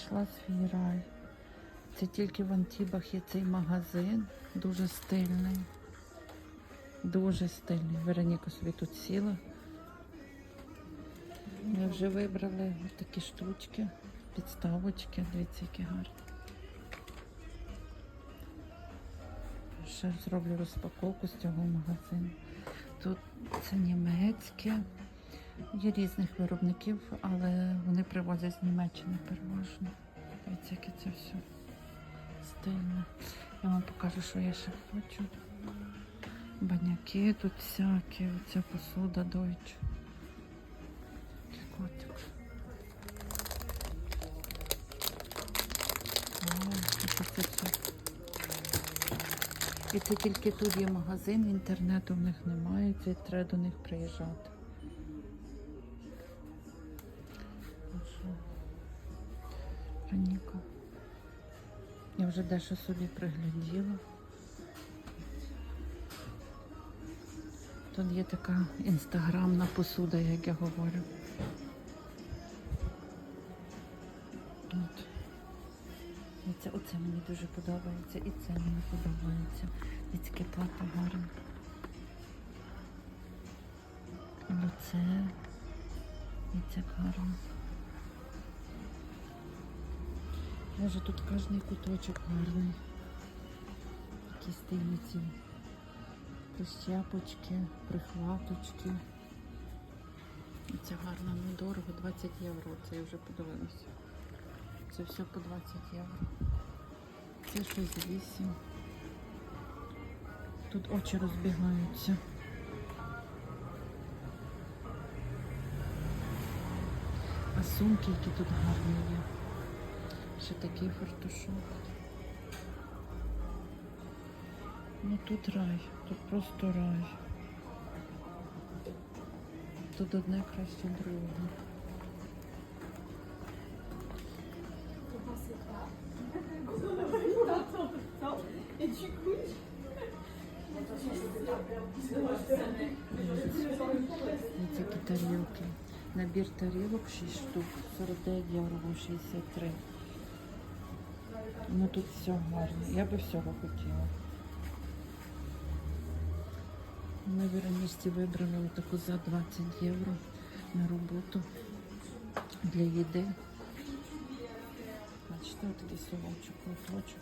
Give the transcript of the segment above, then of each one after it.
знайшла свій рай. Це тільки в Антібах є цей магазин, дуже стильний. Дуже стильний. Вероніка собі тут сіла. Ми вже вибрали такі штучки, підставочки. Дивіться, які гарні. Ще зроблю розпаковку з цього магазину. Тут це німецьке. Є різних виробників, але вони привозять з Німеччини переважно. Дивіться, яке це все стильне. Я вам покажу, що я ще хочу. Баняки тут всякі, оця посуда. Такий котик. І це тільки тут є магазин, інтернету в них немає, це треба до них приїжджати. Вже дещо собі пригляділа. Тут є така інстаграмна посуда, як я говорю. От. І це, оце мені дуже подобається, і це мені подобається. І таке плато гарне. Оце. І це гарно. Боже, тут кожний куточок гарний. Такі стильні ці прищепочки, прихваточки. Це гарно, недорого, 20 євро. Це я вже подивилася. Це все по 20 євро. Це щось 8. Тут очі розбігаються. А сумки, які тут гарні є. Ще такий фартушок. Ну тут рай, тут просто рай. Тут одне краще друге. Такі тарілки. Набір тарілок 6 штук, 49 євро, 63. Ну тут все гарно. Я би всього хотіла. Ми в Іроністі вибрали таку за 20 євро на роботу для їди. Бачите, такий совочок, лоточок.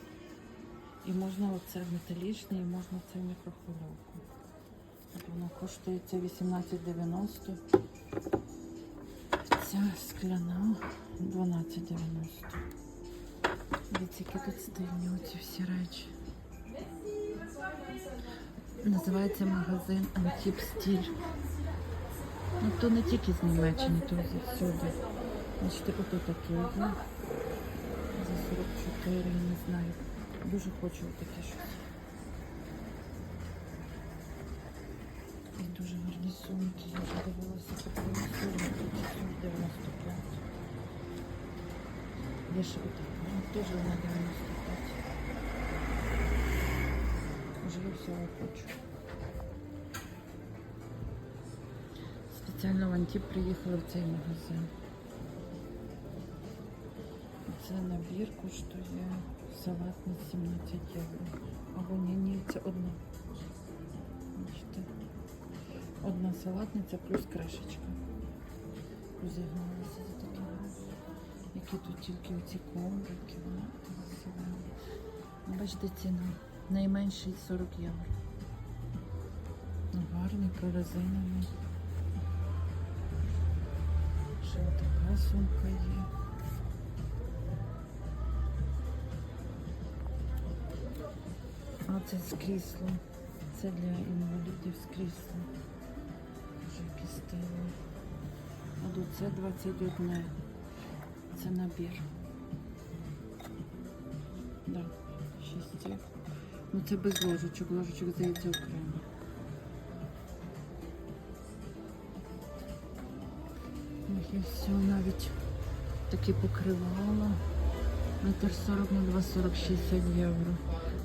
І можна оце металічне, і можна це в мікрохвильовку. Воно коштує 18,90. Ця скляна 12,90. Дивіться, тут стильні оці всі речі. Називається магазин Антіп Стіль. Ну то не тільки з Німеччини, то звсюди. Значить, ото таке є. За 44, я не знаю. Дуже хочу таке щось. І дуже гарні сумки. Я вже дивилася таку сумку 95. Є ще вона теж на 95. Вже я всього хочу. Спеціально в Антіп приїхали в цей магазин. Це набір коштує салатний 17 євро. Або ні, ні, це одна. Бачите? Одна салатниця плюс кришечка. Розігналися за такі гарні. Які тут тільки оці красива. Ну, Бачите, ціна. Найменший 40 євро. Ну, гарний, прорезинений. Ще така сумка є. А це з кріслом. Це для інвалідів з кріслом. Дуже які. А тут це 21. Це набір. Да, шість. Ну це без ложечок, ложечок здається окремо. І все, навіть такі покривала. Метр 40 на 2, 40, 60 євро.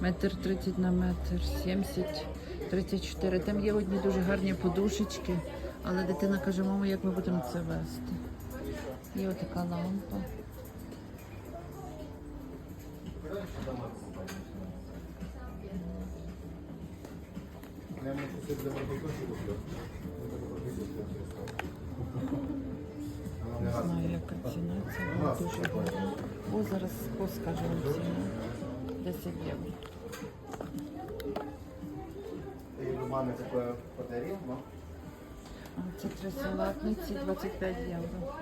Метр 30 на метр 70, 34. Там є одні дуже гарні подушечки, але дитина каже, мамо, як ми будемо це вести. Є отака лампа. Не знаю, яка ціна. Це дуже гарно. О, зараз скажу вам ціну. 10 євро. Ты маме такое подарил, но Це три салатниці 25 євро.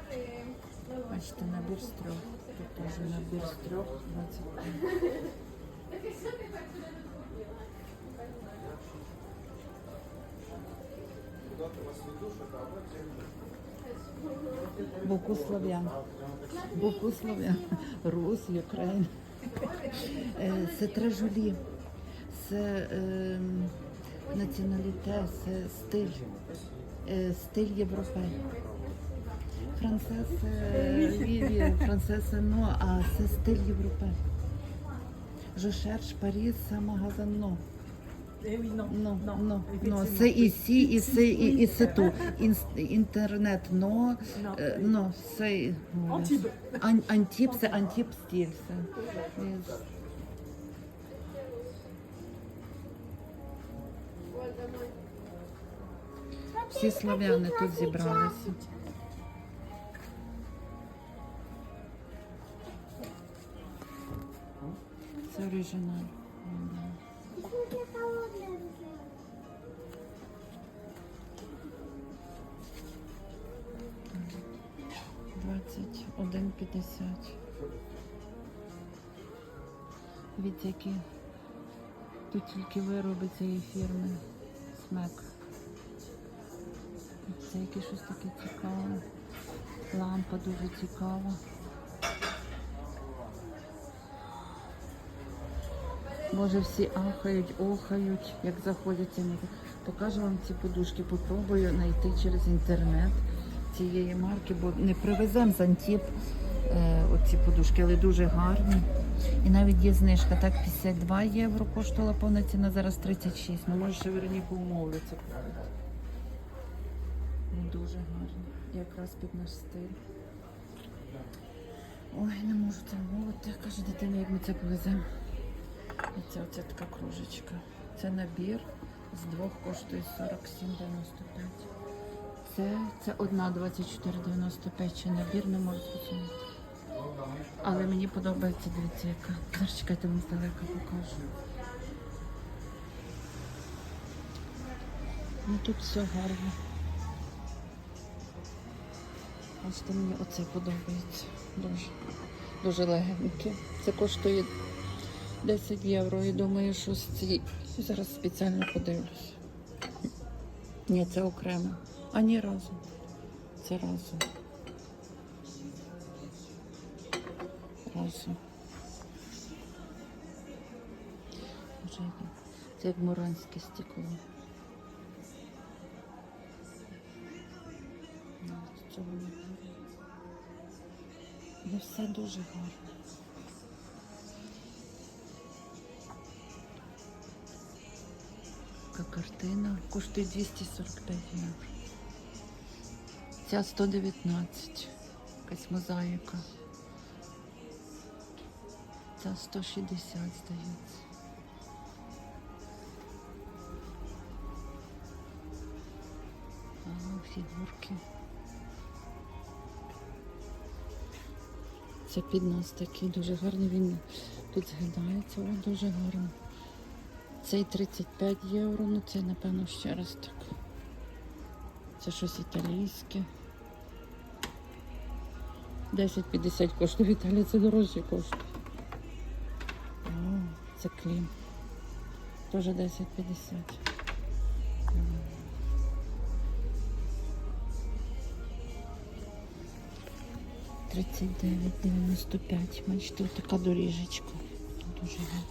Бачите, набір з трьох. Тут теж набір з трьох 25. Богослов'ян. Богослов'ян. Рус, Україна. Е, Це тражолі. Це е, націоналіте, це стиль. Е, Стиль європей. Францез е, Віві, но, а це стиль європей. Je cherche Paris, це магазин но. Eh oui, non. Но, non, но, но. effectivement. Це і сі, і це, і, і це ту. Інтернет но, е, но, це... Антіб. Антіп, це антіп стиль. Це. Всі славяни тут зібралися. Це оригінал. М. 21,50. Від які тут тільки вироби цієї фірми яке щось таке цікаве. Лампа дуже цікава. Може всі ахають, охають, як заходять. ці музики. Покажу вам ці подушки, попробую знайти через інтернет цієї марки, бо не привеземо з Антіп е, оці подушки, але дуже гарні. І навіть є знижка, так 52 євро коштувала повна зараз 36. Ну може ще Вероніку умовлю це купити. Дуже гарні. Якраз під наш стиль. Ой, не можу це вмовити. Каже дитина, як ми це повеземо. Оце, оце така кружечка. Це набір. З двох коштує 47,95. Це, це одна 24,95. Чи набір не можу зрозуміти. Але мені подобається, дивіться, яка. Зараз чекайте, вам здалека покажу. Ну тут все гарно. Бачите, мені оце подобається. Дуже. Дуже легеньке. Це коштує 10 євро. І думаю, що з ці... зараз спеціально подивлюсь. Ні, це окремо. А ні разом. Це разом. Разом. Це як муранське стекло. Цього не було. Ну, все дуже гарно. Така картина коштує 245 євро. Ця 119. Якась мозаїка. Ця 160, здається. Ага, фігурки. Це піднос такий дуже гарний. Він тут згидається, о, дуже гарно. Цей 35 євро, ну це напевно ще раз так. Це щось італійське. 10,50 коштує в Італії, це дорожче коштує. О, це клім. Теж 10,50. 39,95. Бачите, така доріжечка. Дуже гарна.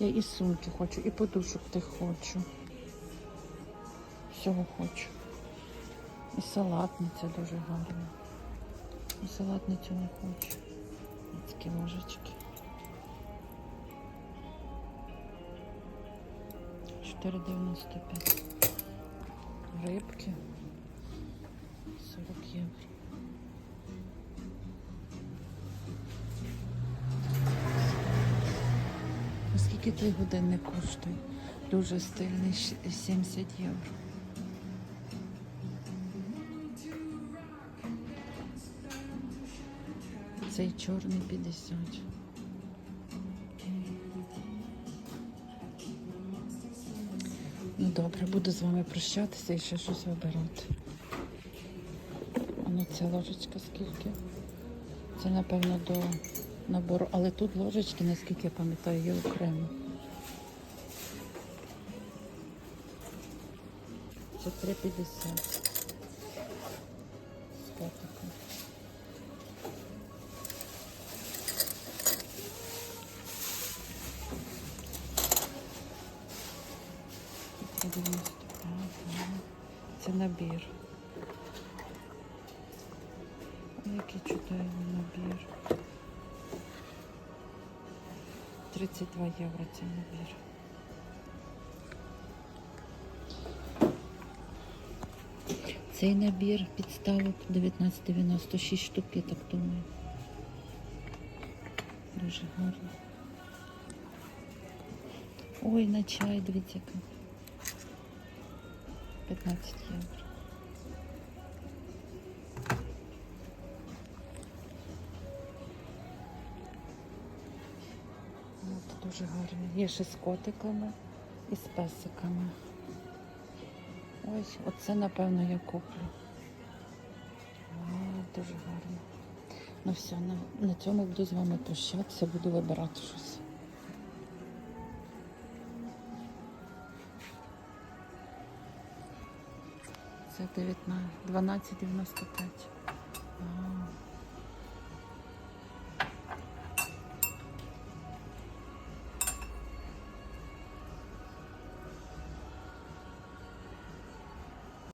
Я і сумки хочу, і подушок ти хочу. Всього хочу. І салатниця дуже гарна. І салатницю не хочу. І такі ложечки. 4,95. Рибки. 40 євро. Оскільки той годинник коштує? Дуже стильний 70 євро. Цей чорний 50. Ну добре, буду з вами прощатися і ще щось обирати. Ця ложечка скільки? Це напевно до набору. Але тут ложечки, наскільки я пам'ятаю, є окремо. Це 3,50. З котиком. І 3,95. Це набір. 32 євро цей набір. Цей набір підставок 19,96 штук, я так думаю. Дуже гарно. Ой, на чай, дивіться яка. 15 євро. Дуже гарні. Є ще з котиками і з песиками. Ось, оце, напевно, я куплю. О, дуже гарно. Ну все, на, на цьому буду з вами прощатися, буду вибирати щось. Це 19, 12,95.